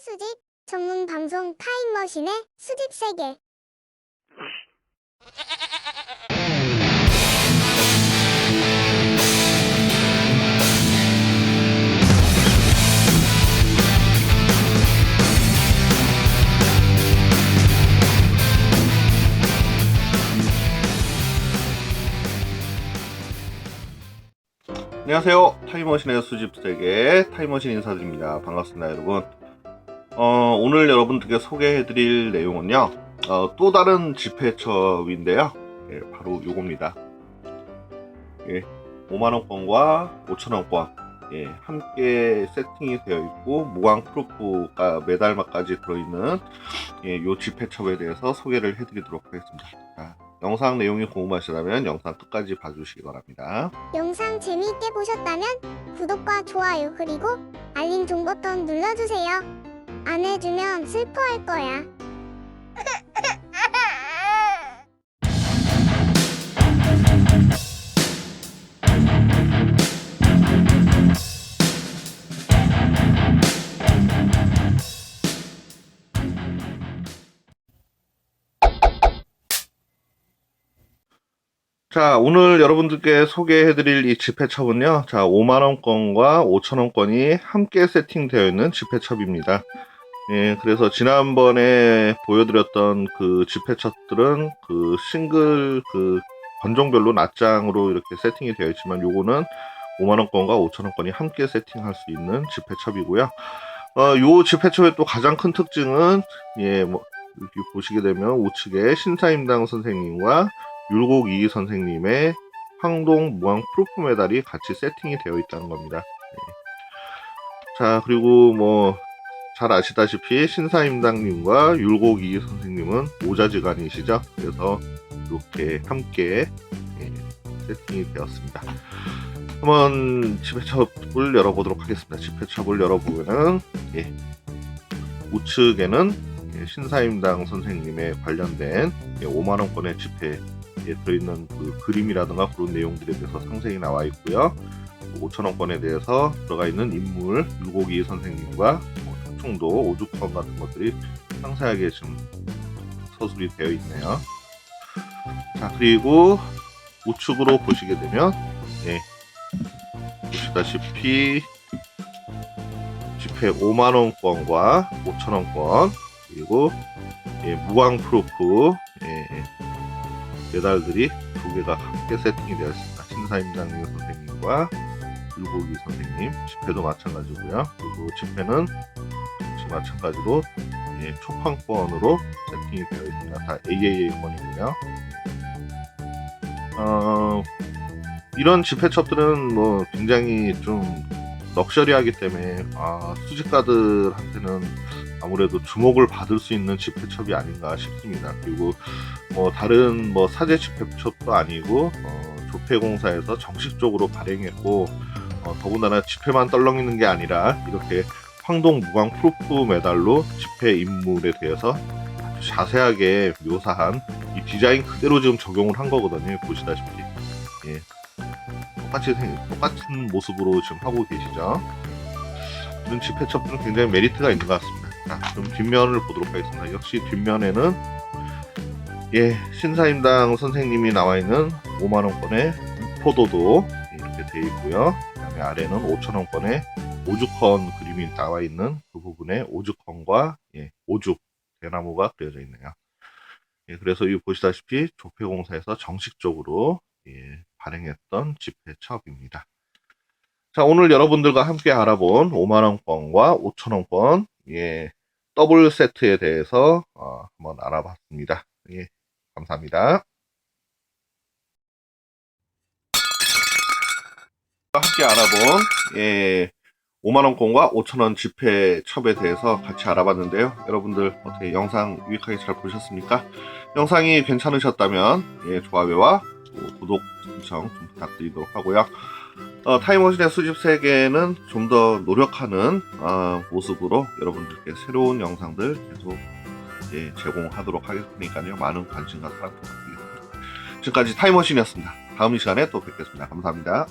수집 전문 방송 타임머신의 수집 세계. 안녕하세요. 타임머신의 수집 세계 타임머신 인사드립니다. 반갑습니다, 여러분. 어, 오늘 여러분들께 소개해드릴 내용은요. 어, 또 다른 집회첩인데요. 예, 바로 요겁니다. 예, 5만원권과 5천원권 예, 함께 세팅이 되어 있고 무광 프루프가 메달막까지 들어있는 예, 요 집회첩에 대해서 소개를 해드리도록 하겠습니다. 자, 영상 내용이 궁금하시다면 영상 끝까지 봐주시기 바랍니다. 영상 재미있게 보셨다면 구독과 좋아요 그리고 알림 종 버튼 눌러주세요. 안 해주면 슬퍼할 거야. 자, 오늘 여러분들께 소개해드릴 이 지폐첩은요, 자, 5만원권과 5천원권이 함께 세팅되어 있는 지폐첩입니다. 예, 그래서 지난번에 보여드렸던 그 지폐첩들은 그 싱글 그 번종별로 낱장으로 이렇게 세팅이 되어 있지만 요거는 5만원권과 5천원권이 함께 세팅할 수 있는 지폐첩이고요. 어, 요 지폐첩의 또 가장 큰 특징은, 예, 뭐, 이렇게 보시게 되면 우측에 신사임당 선생님과 율곡 이희 선생님의 황동 무왕 프루프 메달이 같이 세팅이 되어 있다는 겁니다. 네. 자, 그리고 뭐, 잘 아시다시피 신사임당님과 율곡 이희 선생님은 오자지간이시죠. 그래서 이렇게 함께 예, 세팅이 되었습니다. 한번 지폐첩을 열어보도록 하겠습니다. 지폐첩을 열어보면은, 예, 우측에는 예, 신사임당 선생님에 관련된 5만 원권의 지폐 예, 들어있는 그 그림이라든가 그런 내용들에 대해서 상세히 나와 있고요. 5천 원권에 대해서 들어가 있는 인물, 율곡이 선생님과 뭐 충도, 오죽헌 같은 것들이 상세하게 지금 서술이 되어 있네요. 자, 그리고 우측으로 보시게 되면, 예, 보시다시피 지폐 5만원권과 5천원권, 그리고 예, 무광 프루프, 예, 메달들이 두 개가 함께 세팅이 되어 있습니다. 신사임당님 선생님과 율곡이 선생님 집회도 마찬가지고요. 그리고 집회는 마찬가지로 예, 초판권으로 세팅이 되어 있습니다. 다 AAA권이고요. 어, 이런 집회첩들은 뭐 굉장히 좀 럭셔리하기 때문에 아, 수집가들한테는 아무래도 주목을 받을 수 있는 집회첩이 아닌가 싶습니다. 그리고 뭐 다른 뭐 사제 집회첩도 아니고 어, 조폐공사에서 정식적으로 발행했고 어, 더군다나 집회만 떨렁이는 게 아니라 이렇게 황동 무광 프루프 메달로 집회 인물에 대해서 아주 자세하게 묘사한 이 디자인 그대로 지금 적용을 한 거거든요. 보시다시피 예. 똑같이 생- 똑같은 모습으로 지금 하고 계시죠. 이런 집회 첩들은 굉장히 메리트가 있는 것 같습니다. 자, 그럼 뒷면을 보도록 하겠습니다. 역시 뒷면에는 예, 신사임당 선생님이 나와 있는 5만 원권의 포도도 이렇게 되어 있고요. 그 다음에 아래는 5천 원권의 오죽헌 그림이 나와 있는 그 부분에 오죽헌과 예, 오죽, 대나무가 그려져 있네요. 예, 그래서 이 보시다시피 조폐공사에서 정식적으로 예, 발행했던 집회 첩입니다. 자, 오늘 여러분들과 함께 알아본 5만원권과 5천원권, 예, 더블 세트에 대해서 어, 한번 알아봤습니다. 예, 감사합니다. 함께 알아본 예, 5만원권과 5천원 지폐 첩에 대해서 같이 알아봤는데요. 여러분들 어떻게 영상 유익하게 잘 보셨습니까? 영상이 괜찮으셨다면 예, 좋아요와 또 구독 신청 좀 부탁드리도록 하고요. 어, 타임머신의 수집 세계는 좀 더 노력하는 어, 모습으로 여러분들께 새로운 영상들 계속 예, 제공하도록 하겠으니까요. 많은 관심과 사랑 부탁드리겠습니다. 지금까지 타임머신이었습니다. 다음 시간에 또 뵙겠습니다. 감사합니다.